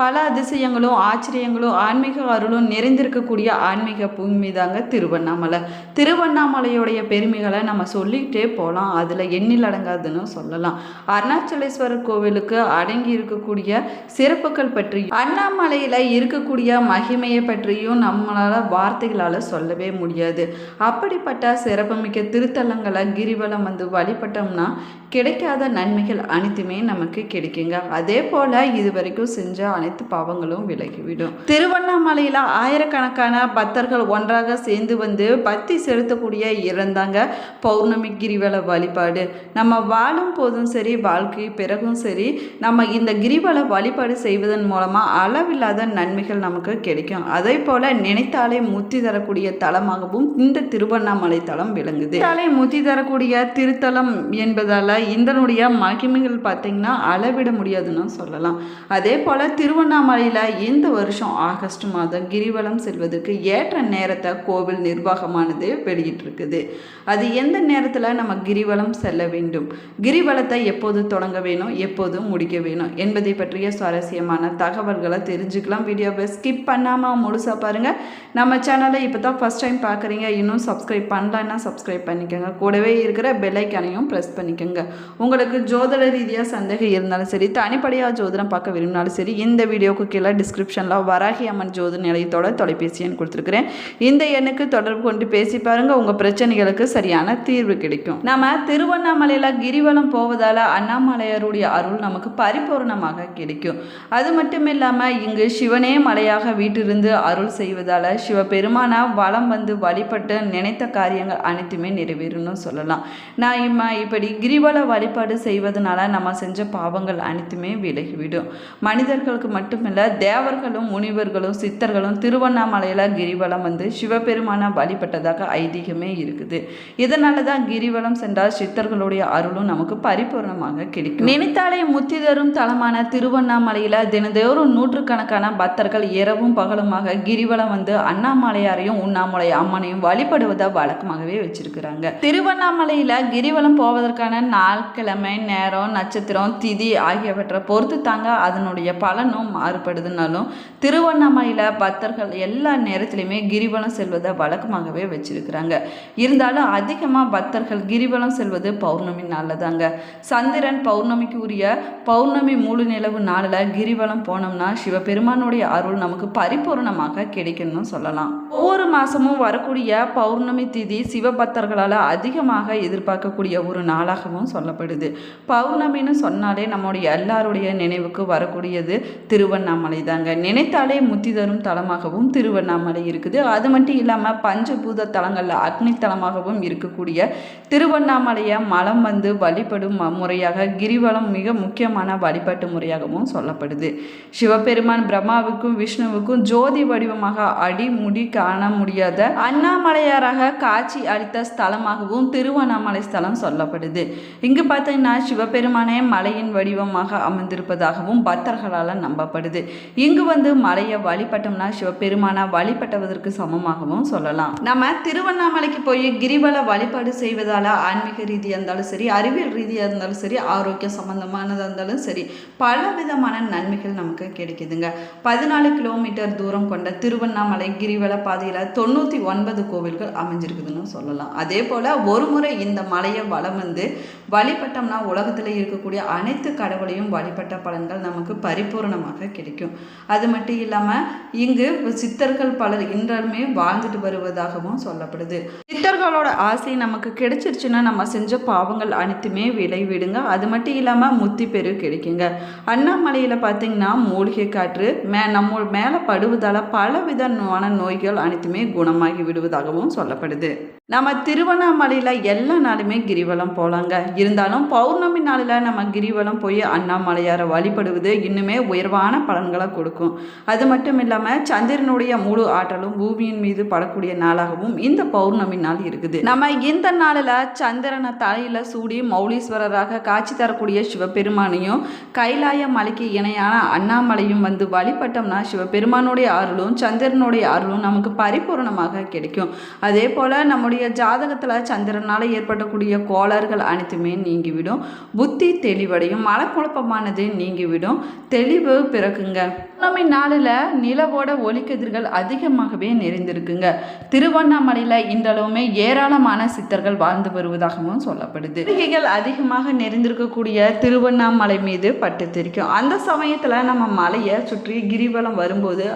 பல அதிசயங்களும் ஆச்சரியங்களும் ஆன்மீக அருளும் நிறைந்திருக்கக்கூடிய ஆன்மீக பூமி தாங்க திருவண்ணாமலை. திருவண்ணாமலையுடைய பெருமைகளை நம்ம சொல்லிக்கிட்டே போகலாம் அதில் எண்ணில் அடங்காதுன்னு சொல்லலாம். அருணாச்சலேஸ்வரர் கோவிலுக்கு அடங்கி இருக்கக்கூடிய சிறப்புகள் பற்றியும் அண்ணாமலையில் இருக்கக்கூடிய மகிமையை பற்றியும் நம்மளால் வார்த்தைகளால் சொல்லவே முடியாது. அப்படிப்பட்ட சிறப்புமிக்க திருத்தலங்களை கிரிவலம் வந்து வழிபட்டோம்னா கிடைக்காத நன்மைகள் அனைத்துமே நமக்கு கிடைக்குங்க. அதே போல் இது வரைக்கும் செஞ்ச அனைத்து பாவங்களும் விலகிவிடும். திருவண்ணாமலையில் ஆயிரக்கணக்கான பக்தர்கள் ஒன்றாக சேர்ந்து வந்து பக்தி செலுத்தக்கூடிய இறந்தாங்க பௌர்ணமி கிரிவல வழிபாடு. நம்ம வாழும் போதும் சரி வாழ்க்கை பிறகும் சரி நம்ம இந்த கிரிவல வழிபாடு செய்வதன் மூலமாக அளவில்லாத நன்மைகள் நமக்கு கிடைக்கும். அதே போல் நினைத்தாலே முத்தி தரக்கூடிய தலமாகவும் இந்த திருவண்ணாமலை தலம் விளங்குது. தலை முத்தி தரக்கூடிய திருத்தலம் என்பதால் இதனுடைய மகிமைகள் பார்த்திங்கன்னா அளவிட முடியாதுன்னு சொல்லலாம். அதே போல் திருவண்ணாமலையில் இந்த வருஷம் ஆகஸ்ட் மாதம் கிரிவலம் செல்வதற்கு ஏற்ற நேரத்தை கோவில் நிர்வாகமானது வெளியிட்டிருக்குது. அது எந்த நேரத்தில் நம்ம கிரிவலம் செல்ல வேண்டும்? கிரிவலத்தை எப்போது தொடங்க வேணும்? எப்போது முடிக்க வேணும்? என்பதை பற்றிய சுவாரஸ்யமான தகவல்களை தெரிஞ்சுக்கலாம். வீடியோவை ஸ்கிப் பண்ணாமல் முழுசாக பாருங்கள் நம்ம சேனலை இப்போ தான் ஃபஸ்ட் டைம் பார்க்குறீங்க இன்னும் சப்ஸ்கிரைப் பண்ணலன்னா சப்ஸ்கிரைப் பண்ணிக்கோங்க. கூடவே இருக்கிற பெல்லைக்கானையும் ப்ரெஸ் பண்ணிக்கோங்க. உங்களுக்கு ஜோதிட ரீதியாக சந்தேகம் இருந்தாலும் சரி தனிப்படையாக ஜோதிடம் பார்க்க விரும்பினாலும் சரி இந்த வீடியோவுக்கு கீழே டிஸ்கிரிப்ஷனில் வராகி அம்மன் ஜோதி நிலையத்தோட தொலைபேசி எண் கொடுத்துருக்குறேன். இந்த எண்ணுக்கு தொடர்பு கொண்டு பேசி பாருங்கள் உங்கள் பிரச்சனைகளுக்கு சரியான தீர்வு கிடைக்கும். நம்ம திருவண்ணாமலையில் கிரிவலம் போவதால் அண்ணாமலையாருடைய அருள் நமக்கு பரிபூர்ணமாக கிடைக்கும். அது மட்டும் இல்லாமல் இங்கு சிவனே மலையாக வீட்டிலிருந்து அருள் செய்வதால் சிவபெருமானா வளம் வந்து வழிபட்டு நினைத்த காரியங்கள் அனைத்துமே நிறைவேறும்னு சொல்லலாம். நான் இம்ம இப்படி கிரிவல வழிபாடு செய்வதனால நம்ம செஞ்ச பாவங்கள் அனைத்துமே விலகிவிடும். மனிதர்களுக்கு மட்டுமில்ல தேவர்களும் முனிவர்களும் சித்தர்களும் திருவண்ணாமலையில் கிரிவலம் வந்து சிவபெருமானை வழிபட்டதாக ஐதீகமே இருக்குது. இதனால தான் கிரிவலம் சென்றால் சித்தர்களுடைய அருளும் நமக்கு பரிபூர்ணமாக கிடைக்கும். நினைத்தாலே முத்தி தரும் தலமான திருவண்ணாமலையில் தினந்தோறும் நூற்றுக்கணக்கான பக்தர்கள் இரவும் பகலுமாக கிரிவலம் வந்து அண்ணாமலையாரையும் உண்ணாமலை அம்மனையும் வழிபடுவதை வழக்கமாகவே வச்சிருக்கிறாங்க. திருவண்ணாமலையில் கிரிவலம் போவதற்கான நாள் கிழமை நேரம் நட்சத்திரம் திதி ஆகியவற்றை பொறுத்து தாங்க அதனுடைய பலனும் மாறுபடுதுனாலும் திருவண்ணாமலையில் பக்தர்கள் எல்லா நேரத்திலையுமே கிரிவலம் செல்வதை வழக்கமாகவே வச்சிருக்கிறாங்க. இருந்தாலும் அதிகமாக பக்தர்கள் கிரிவலம் செல்வது பௌர்ணமி நாளில் தாங்க சந்திரன் பௌர்ணமிக்கு உரிய பௌர்ணமி முழு நிலவு நாளில் கிரிவலம் போனோம்னா சிவபெருமானுடைய அருள் நமக்கு பரிபூர்ணமாக கிடைக்கணும்னு சொல்லலாம். ஒவ்வொரு மாதமும் வரக்கூடிய பௌர்ணமி திதி சிவபக்தர்களால் அதிகமாக எதிர்பார்க்கக்கூடிய ஒரு நாளாகவும் சொல்லப்படுது. பௌர்ணமின்னு சொன்னாலே நம்முடைய எல்லாருடைய நினைவுக்கு வரக்கூடியது திருவண்ணாமலை தாங்க. நினைத்தாலே முத்தி தரும் தலமாகவும் திருவண்ணாமலை இருக்குது. அது மட்டும் இல்லாமல் பஞ்சபூத தலங்களில் அக்னி தலமாகவும் இருக்கக்கூடிய திருவண்ணாமலையை மலம் வந்து வழிபடும் முறையாக கிரிவலம் மிக முக்கியமான வழிபாட்டு முறையாகவும் சொல்லப்படுது. சிவபெருமான் பிரம்மாவுக்கும் விஷ்ணுவுக்கும் ஜோதி வடிவமாக அடி முடி காண முடியாத அண்ணாமலையாராக காட்சி அளித்த ஸ்தலமாகவும் திருவண்ணாமலை ஸ்தலம் சொல்லப்படுது. இங்கு பார்த்தீங்கன்னா சிவபெருமானே மலையின் வடிவமாக அமர்ந்திருப்பதாகவும் பக்தர்களால் நம்பப்படுது. இங்கு வந்து மலையை வழிபட்டோம்னா சிவபெருமானா வழிபட்டவதற்கு சமமாகவும் சொல்லலாம். நம்ம திருவண்ணாமலைக்கு போய் கிரிவல வழிபாடு செய்வதால ஆன்மீக ரீதியாக இருந்தாலும் சரி அறிவியல் ரீதியாக இருந்தாலும் சரி ஆரோக்கிய சம்பந்தமானதாக இருந்தாலும் சரி பல விதமான நன்மைகள் நமக்கு கிடைக்குதுங்க. பதினாலு கிலோமீட்டர் தூரம் கொண்ட திருவண்ணாமலை கிரிவல பாதையில் தொண்ணூற்றி ஒன்பது கோவில்கள் அமைஞ்சிருக்குதுன்னு சொல்லலாம். அதே போல் ஒரு முறை இந்த மலையை வளம் வந்து வழிபட்டோம்னா உலகத்தில் இருக்கக்கூடிய அனைத்து கடவுளையும் வழிபட்ட பலன்கள் நமக்கு பரிபூர்ணமாக கிடைக்கும். அது மட்டும் இல்லாமல் இங்கு சித்தர்கள் பலர் இன்றமே வாழ்ந்துட்டு வருவதாகவும் சொல்லப்படுது. சித்தர்களோட ஆசை நமக்கு கிடைச்சிருச்சுன்னா நம்ம செஞ்ச பாவங்கள் அனைத்துமே விலை விடுங்க அது மட்டும் இல்லாமல் முத்தி பெரு கிடைக்குங்க. அண்ணாமலையில் பார்த்தீங்கன்னா மூலிகை காற்று மே நம்ம மேலே படுவதால் பல விதமான நோய்கள் அனைத்துமே குணமாகி விடுவதாகவும் சொல்லப்படுது. நம்ம திருவண்ணாமலையில் எல்லா நாளுமே கிரிவலம் போகலாங்க இருந்தாலும் பௌர்ணமி நாளில் நம்ம கிரிவலம் போய் அண்ணாமலையாரை வழிபடுவது இன்னுமே உயர்வான பலன்களை கொடுக்கும். அது மட்டும் இல்லாமல் சந்திரனுடைய முழு ஆற்றலும் பூமியின் மீது படக்கூடிய நாளாகவும் இந்த பௌர்ணமி நாள் இருக்குது. நம்ம இந்த நாளில் சந்திரனை தலையில் சூடி மௌலீஸ்வரராக காட்சி தரக்கூடிய சிவபெருமானையும் கைலாய மலைக்கு இணையான அண்ணாமலையும் வந்து வழிபட்டோம்னா சிவபெருமானுடைய அருளும் சந்திரனுடைய அருளும் நமக்கு பரிபூரணமாக கிடைக்கும். அதே போல் நம்முடைய ஜாதகத்தில் சந்திரனால் ஏற்படக்கூடிய கோளாறுகள் அனைத்துமே நீங்கிவிடும். புத்தி தெளிவடையும் மனக்குழப்பமானது நீங்கிவிடும். தெளிவு பிறக்குங்க. பௌர்ணமி நாளில் நிலவோட ஒளிக்கதிர்கள் அதிகமாகவே நிறைந்திருக்குங்க. திருவண்ணாமலையில் இன்றளவுமே ஏராளமான சித்தர்கள் வாழ்ந்து வருவதாகவும் சொல்லப்படுது. மூலிகைகள் அதிகமாக நிறைந்திருக்கக்கூடிய திருவண்ணாமலை மீது பட்டு தெரிக்கும். அந்த சமயத்தில் நம்ம மலையை சுற்றி கிரிவலம் வரும்போது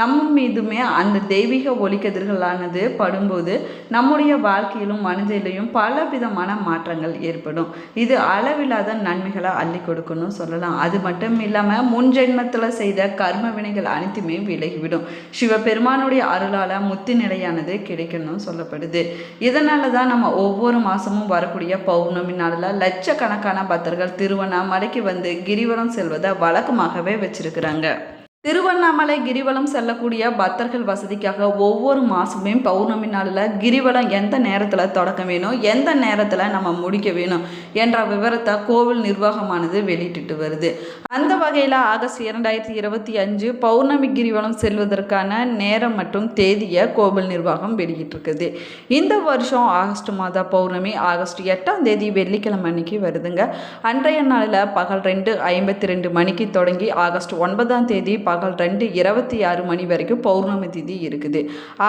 நம்ம மீதுமே அந்த தெய்வீக ஒளிக்கதிர்களானது படும்போது நம்முடைய வாழ்க்கையிலும் மனதிலையும் பல விதமான மாற்றங்கள் ஏற்படும். இது அளவில்லாத நன்மைகளை அள்ளி கொடுக்கணும் சொல்லலாம். அது மட்டும் இல்லாமல் முன் ஜென்மத்தில் செய்த கர்ம வினைகள் அனைத்துமே விலகிவிடும். சிவபெருமானுடைய அருளால் முத்து நிலையானது கிடைக்கணும்னு சொல்லப்படுது. இதனால தான் நம்ம ஒவ்வொரு மாதமும் வரக்கூடிய பௌர்ணமி நாளில் லட்சக்கணக்கான பக்தர்கள் திருவண்ணாமலைக்கு வந்து கிரிவலம் செல்வதை வழக்கமாகவே வச்சிருக்கிறாங்க. திருவண்ணாமலை கிரிவலம் செல்லக்கூடிய பக்தர்கள் வசதிக்காக ஒவ்வொரு மாதமே பௌர்ணமி நாளில் கிரிவலம் எந்த நேரத்தில் தொடக்க வேணும் எந்த நேரத்தில் நம்ம முடிக்க வேணும் என்ற விவரத்தை கோவில் நிர்வாகமானது வெளியிட்டு வருது. அந்த வகையில் ஆகஸ்ட் இரண்டாயிரத்தி இருபத்தி அஞ்சு பௌர்ணமி கிரிவலம் செல்வதற்கான நேரம் மற்றும் தேதியை கோவில் நிர்வாகம் வெளியிட்டிருக்குது. இந்த வருஷம் ஆகஸ்ட் மாத பௌர்ணமி ஆகஸ்ட் எட்டாம் தேதி வெள்ளிக்கிழமை அன்னைக்கு வருதுங்க. அன்றைய நாளில் பகல் ரெண்டு ஐம்பத்தி ரெண்டு மணிக்கு தொடங்கி ஆகஸ்ட் ஒன்பதாம் தேதி பகல் ரெண்டு இருபத்தி ஆறு மணி வரைக்கும் பௌர்ணமி திதி இருக்குது.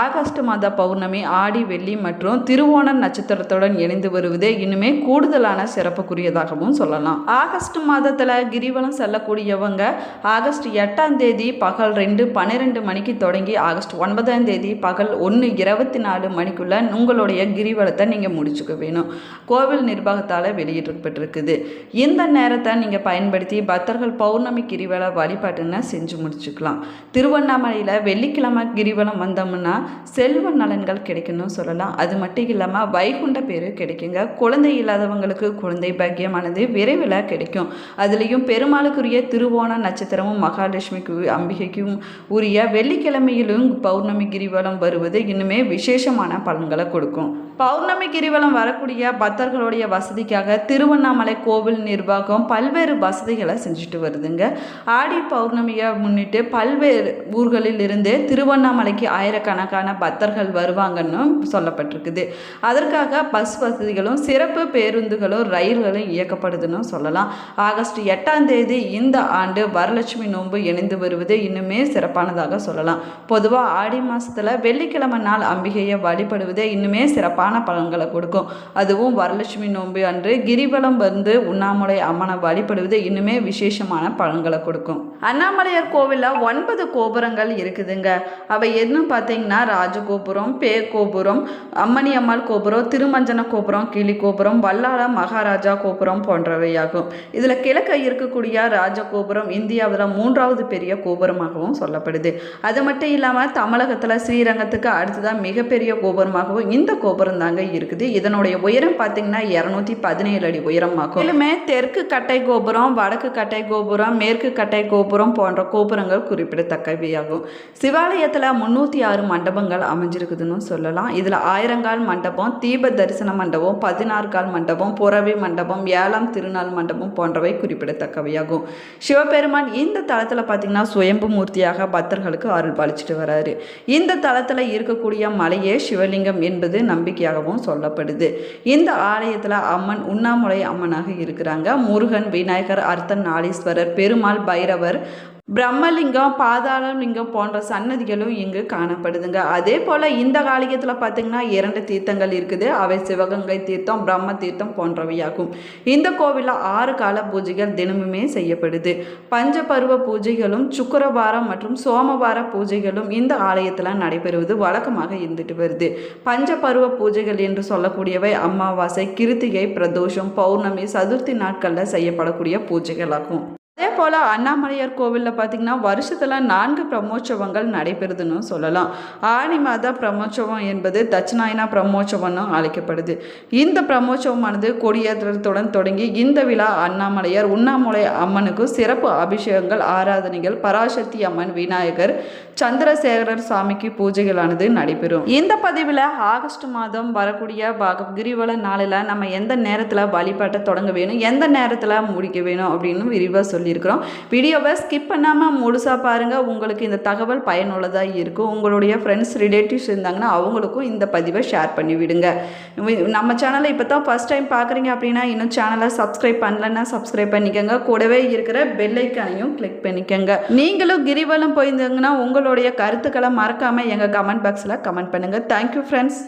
ஆகஸ்ட் மாத பௌர்ணமி ஆடி வெள்ளி மற்றும் திருவோண நட்சத்திரத்துடன் இணைந்து வருவது இன்னுமே கூடுதலான சிறப்புக்குரியதாகவும் சொல்லலாம். ஆகஸ்ட் மாதத்தில் கிரிவலம் செல்லக்கூடியவங்க ஆகஸ்ட் எட்டாம் தேதி பகல் ரெண்டு பன்னிரெண்டு மணிக்கு தொடங்கி ஆகஸ்ட் ஒன்பதாம் தேதி பகல் ஒன்று இருபத்தி நாலு மணிக்குள்ள உங்களுடைய கிரிவலத்தை நீங்கள் முடிச்சுக்க வேணும். கோவில் நிர்வாகத்தால் வெளியிடப்பட்டிருக்குது இந்த நேரத்தை நீங்கள் பயன்படுத்தி பக்தர்கள் பௌர்ணமி கிரிவல வழிபாட்டுன்னு செஞ்சு முடிச்சுக்கலாம். திருவண்ணாமலையில் வெள்ளிக்கிழமை கிரிவலம் வந்தோம்னா செல்வ நலன்கள் கிடைக்கணும்னு சொல்லலாம். அது மட்டும் இல்லாமல் வைகுண்ட பேர் கிடைக்குங்க. குழந்தை இல்லாதவங்களுக்கு குழந்தை பாக்கியமானது விரைவில் கிடைக்கும். அதுலேயும் பெருமாளுக்குரிய திருவோண நட்சத்திரமும் மகாலட்சுமிக்கு அம்பிகைக்கும் உரிய வெள்ளிக்கிழமையிலும் பௌர்ணமி கிரிவலம் வருவது இன்னுமே விசேஷமான பலன்களை கொடுக்கும். பௌர்ணமி கிரிவலம் வரக்கூடிய பக்தர்களுடைய வசதிக்காக திருவண்ணாமலை கோவில் நிர்வாகம் பல்வேறு வசதிகளை செஞ்சுட்டு வருதுங்க. ஆடி பௌர்ணமியை முன்னிட்டு பல்வேறு ஊர்களில் இருந்து திருவண்ணாமலைக்கு ஆயிரக்கணக்கான பக்தர்கள் வருவாங்கன்னு சொல்லப்பட்டிருக்குது. அதற்காக பஸ் வசதிகளும் சிறப்பு பேருந்துகளும் ரயில்களும் இயக்கப்படுதுன்னு சொல்லலாம். ஆகஸ்ட் எட்டாம் தேதி இந்த ஆண்டு வரலட்சுமி நோன்பு இணைந்து வருவது இன்னுமே சிறப்பானதாக சொல்லலாம். பொதுவாக ஆடி மாதத்தில் வெள்ளிக்கிழமை நாள் அம்பிகையை வழிபடுவதே இன்னுமே சிறப்பான பலன்களை கொடுக்கும். அதுவும் வரலட்சுமி நோன்பு அன்று கிரிவலம் வந்து உண்ணாமலை அம்மனை வழிபடுவது இன்னுமே விசேஷமான பலன்களை கொடுக்கும். அண்ணாமலையார் கோவில் கோவிலில் ஒன்பது கோபுரங்கள் இருக்குதுங்க. அவை என்ன பார்த்தீங்கன்னா ராஜகோபுரம் பே கோபுரம் அம்மணி அம்மாள் கோபுரம் திருமஞ்சன கோபுரம் கிளி கோபுரம் வல்லாள மகாராஜா கோபுரம் போன்றவையாகும். இதில் கிழக்க இருக்கக்கூடிய ராஜகோபுரம் இந்தியாவில் மூன்றாவது பெரிய கோபுரமாகவும் சொல்லப்படுது. அது மட்டும் இல்லாமல் தமிழகத்தில் ஸ்ரீரங்கத்துக்கு அடுத்ததாக மிகப்பெரிய கோபுரமாகவும் இந்த கோபுரம் தாங்க இருக்குது. இதனுடைய உயரம் பார்த்தீங்கன்னா இரநூத்தி பதினேழு அடி உயரமாகும். மேலுமே தெற்கு கட்டை கோபுரம் வடக்கு கட்டை கோபுரம் மேற்கு கட்டை கோபுரம் போன்ற கோபுரம் கோபுரங்கள் குறிப்பிடத்தக்கவையாகும். சிவாலயத்தில் முந்நூற்றி ஆறு மண்டபங்கள் அமைஞ்சிருக்குதுன்னு சொல்லலாம். இதில் ஆயிரங்கால் மண்டபம் தீப தரிசன மண்டபம் பதினாறு கால் மண்டபம் புறவி மண்டபம் ஏழாம் திருநாள் மண்டபம் போன்றவை குறிப்பிடத்தக்கவையாகும். சிவபெருமான் இந்த தளத்தில் பார்த்தீங்கன்னா சுயம்பு மூர்த்தியாக பக்தர்களுக்கு அருள் பாலிச்சிட்டு வராரு. இந்த தளத்தில் இருக்கக்கூடிய மலையே சிவலிங்கம் என்பது நம்பிக்கையாகவும் சொல்லப்படுது. இந்த ஆலயத்தில் அம்மன் உண்ணாமுலை அம்மனாக இருக்கிறாங்க. முருகன் விநாயகர் அர்த்தன் நாளீஸ்வரர் பெருமாள் பைரவர் பிரம்மலிங்கம் பாதாளலிங்கம் போன்ற சன்னதிகளும் இங்கு காணப்படுதுங்க. அதே போல் இந்த காலிகத்தில் பார்த்திங்கன்னா இரண்டு தீர்த்தங்கள் இருக்குது. அவை சிவகங்கை தீர்த்தம் பிரம்ம தீர்த்தம் போன்றவையாகும். இந்த கோவிலில் ஆறு கால பூஜைகள் தினமுமே செய்யப்படுது. பஞ்சபருவ பூஜைகளும் சுக்கரவாரம் மற்றும் சோமவார பூஜைகளும் இந்த ஆலயத்தில் நடைபெறுவது வழக்கமாக இருந்துட்டு வருது. பஞ்சபருவ பூஜைகள் என்று சொல்லக்கூடியவை அமாவாசை கிருத்திகை பிரதோஷம் பௌர்ணமி சதுர்த்தி நாட்களில் செய்யப்படக்கூடிய பூஜைகளாகும். அதே போல் அண்ணாமலையார் கோவிலில் பார்த்திங்கன்னா வருஷத்தில் நான்கு பிரம்மோற்சவங்கள் நடைபெறுதுன்னு சொல்லலாம். ஆனி மாத பிரம்மோற்சவம் என்பது தட்சிணாயனா பிரம்மோற்சவம்னு அழைக்கப்படுது. இந்த பிரம்மோற்சவமானது கொடியேற்றத்துடன் தொடங்கி இந்த விழா அண்ணாமலையார் உண்ணாமலை அம்மனுக்கு சிறப்பு அபிஷேகங்கள் ஆராதனைகள் பராசக்தி அம்மன் விநாயகர் சந்திரசேகரர் சாமிக்கு பூஜைகளானது நடைபெறும். இந்த பதிவில் ஆகஸ்ட் மாதம் வரக்கூடிய பாக கிரிவல நாளில் நம்ம எந்த நேரத்தில் வழிபாட்டை தொடங்க வேணும் எந்த நேரத்தில் முடிக்க வேணும் அப்படின்னு விரிவாக சொல்லி சொல்லியிருக்கிறோம். வீடியோவை ஸ்கிப் பண்ணாமல் முழுசாக பாருங்கள் உங்களுக்கு இந்த தகவல் பயனுள்ளதாக இருக்கும். உங்களுடைய ஃப்ரெண்ட்ஸ் ரிலேட்டிவ்ஸ் இருந்தாங்கன்னா அவங்களுக்கும் இந்த பதிவை ஷேர் பண்ணி விடுங்க. நம்ம சேனலை இப்போ தான் ஃபஸ்ட் டைம் பார்க்குறீங்க அப்படின்னா இன்னும் சேனலை சப்ஸ்கிரைப் பண்ணலன்னா சப்ஸ்கிரைப் பண்ணிக்கோங்க. கூடவே இருக்கிற பெல்லைக்கானையும் கிளிக் பண்ணிக்கோங்க. நீங்களும் கிரிவலம் போயிருந்தீங்கன்னா உங்களுடைய கருத்துக்களை மறக்காமல் எங்கள் கமெண்ட் பாக்ஸில் கமெண்ட் பண்ணுங்கள் தேங்க்யூ ஃப்ரெண்ட்ஸ்